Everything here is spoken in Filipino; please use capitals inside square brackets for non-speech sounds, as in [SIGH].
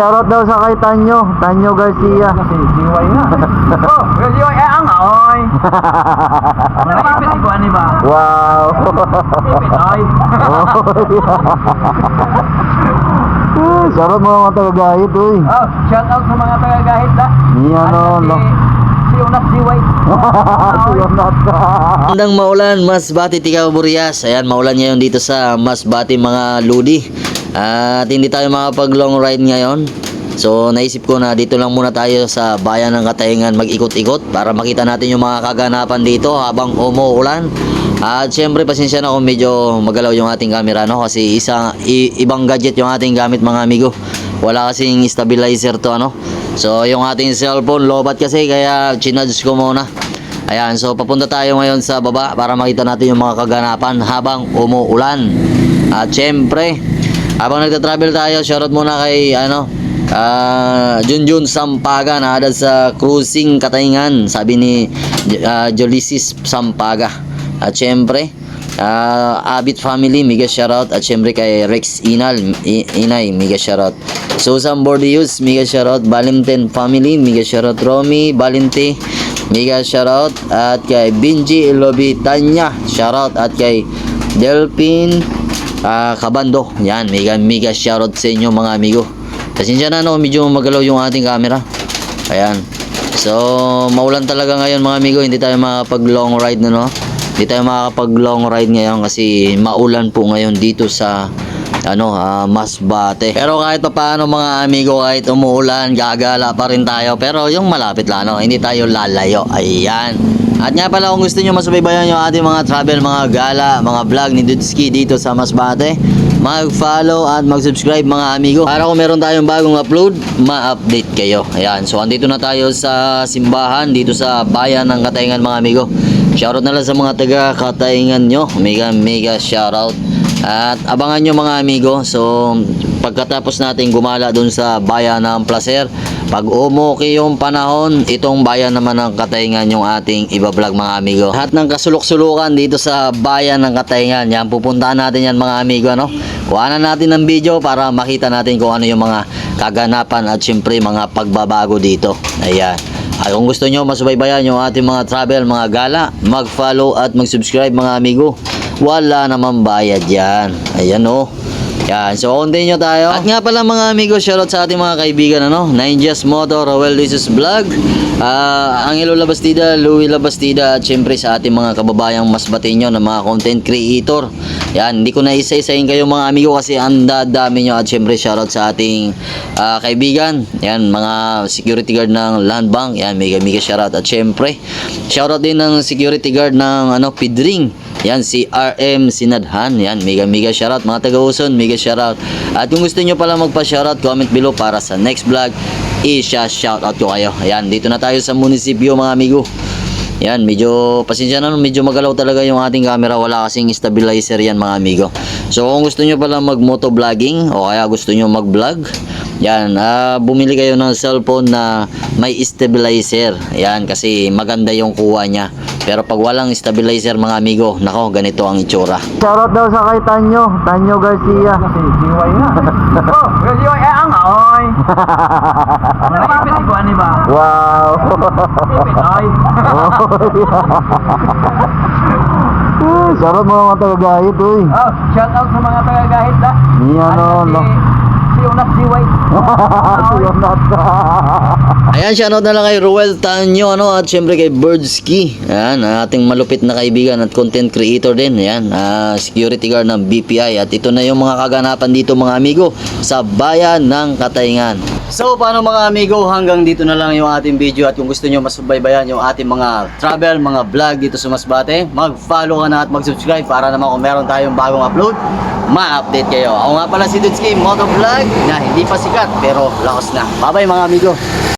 shoutout daw sa kay Tanyo. Tanyo Garcia. Kasi GY nga. [LAUGHS] oh, GY eh, ang oy. Nakipit ko ani ba? Wow. Nakipit oy. [LAUGHS] Shoutout mga mga taga-gahit, uy. Oh, shout out sa mga taga-gahit da. Yan, Ano, no, no. si, si Unat GY. [LAUGHS] Siyonat. Magandang maulan, Masbati, Tikaw, Burias. Ayan, maulan ngayon dito sa Masbati, mga ludi. At hindi tayo makapag long ride ngayon. So, naisip ko na dito lang muna tayo sa bayan ng Katayngan mag-ikot-ikot para makita natin yung mga kaganapan dito habang umuulan. At syempre, pasensya na kung medyo magalaw yung ating camera, no? Kasi isa, i- ibang gadget yung ating gamit, mga amigo. Wala kasing stabilizer to, ano? So, yung ating cellphone, lobat kasi, kaya chinadge ko muna. Ayan, so papunta tayo ngayon sa baba para makita natin yung mga kaganapan habang umuulan. At syempre, habang nagta-travel tayo, shoutout muna kay ano, ah Junjun Sampaga na adad sa cruising Katayngan, sabi ni uh, Jolisis Sampaga. At syempre, ah Abit family, mega shoutout at syempre kay Rex Inal, Inay, mega shoutout. Susan Bordius, mega shoutout. Valentin family, mega shoutout. Romy, Valente, Mega shoutout at kay Binji Lobitanya shoutout at kay Delphin ah, Kabando yan mega mega shoutout sa inyo mga amigo pasensya na no medyo magalaw yung ating camera ayan so maulan talaga ngayon mga amigo hindi tayo makapag long ride na no hindi tayo makakapag long ride ngayon kasi maulan po ngayon dito sa ano, ah, Masbate. Pero kahit pa paano mga amigo, kahit umuulan, gagala pa rin tayo. Pero yung malapit lang, no? hindi tayo lalayo. Ayan. At nga pala kung gusto nyo masubaybayan yung ating mga travel, mga gala, mga vlog ni Dudski dito sa Masbate, mag-follow at mag-subscribe mga amigo. Para kung meron tayong bagong upload, ma-update kayo. Ayan. So, andito na tayo sa simbahan, dito sa bayan ng Katayngan mga amigo. Shoutout na lang sa mga taga Katayngan nyo. Mega, mega shoutout. At abangan nyo mga amigo. So, pagkatapos natin gumala dun sa bayan ng Placer, pag umuki yung panahon, itong bayan naman ng Katayngan yung ating ibablog mga amigo. Lahat ng kasulok-sulukan dito sa bayan ng Katayngan, yan, pupuntahan natin yan mga amigo, ano? Kuhanan natin ng video para makita natin kung ano yung mga kaganapan at syempre mga pagbabago dito. Ayan. Ay, kung gusto nyo masubaybayan yung ating mga travel, mga gala, mag-follow at mag-subscribe mga amigo. Wala namang bayad yan. Ayan o. Yan. So, continue tayo. At nga pala mga amigo, shoutout sa ating mga kaibigan, ano? Ninjas Moto, Roel Luisus Vlog, ah Angelo Labastida, Louie Labastida, at syempre sa ating mga kababayang mas batinyo na mga content creator. Yan, hindi ko na isa-isahin kayo mga amigo kasi ang dadami nyo at syempre shoutout sa ating ah, kaibigan. Yan, mga security guard ng Land Bank. Yan, mega mega shoutout. At syempre, shoutout din ng security guard ng ano, Pidring. Yan, si RM Sinadhan. Yan, mega mega shoutout. Mga taga-uson, mega shoutout. At kung gusto nyo pala magpa-shoutout, comment below para sa next vlog, i-shoutout ko kayo. Ayan, dito na tayo sa munisipyo mga amigo. Yan, medyo pasensya na, medyo magalaw talaga yung ating camera. Wala kasing stabilizer yan mga amigo. So kung gusto nyo pala mag moto vlogging o kaya gusto nyo mag vlog, yan, ah, bumili kayo ng cellphone na may stabilizer. Yan, kasi maganda yung kuha niya. Pero pag walang stabilizer mga amigo, nako, ganito ang itsura. Shoutout daw sa kay Tanyo. Tanyo Garcia. Kasi GY nga. oh, GY eh, ang oy. Nakipit ko ani ba? Wow. Nakipit oy. Shoutout mga mga taga-gahit, uy. Oh, shout out sa mga taga-gahit da. Yan, no, Ano, no. Si Unat GY. Siyonat. Ayan, shoutout na lang kay Ruel Tanyo, ano, at syempre kay Birdski. Ayan, ating malupit na kaibigan at content creator din. Ayan, ah, security guard ng BPI. At ito na yung mga kaganapan dito mga amigo sa bayan ng Katayngan. So, paano mga amigo, hanggang dito na lang yung ating video at kung gusto nyo masubaybayan yung ating mga travel, mga vlog dito sa Masbate, mag-follow ka na at mag-subscribe para naman kung meron tayong bagong upload, ma-update kayo. Ako nga pala si Dudski Motovlog na hindi pa sikat pero lakas na. Bye-bye mga amigo!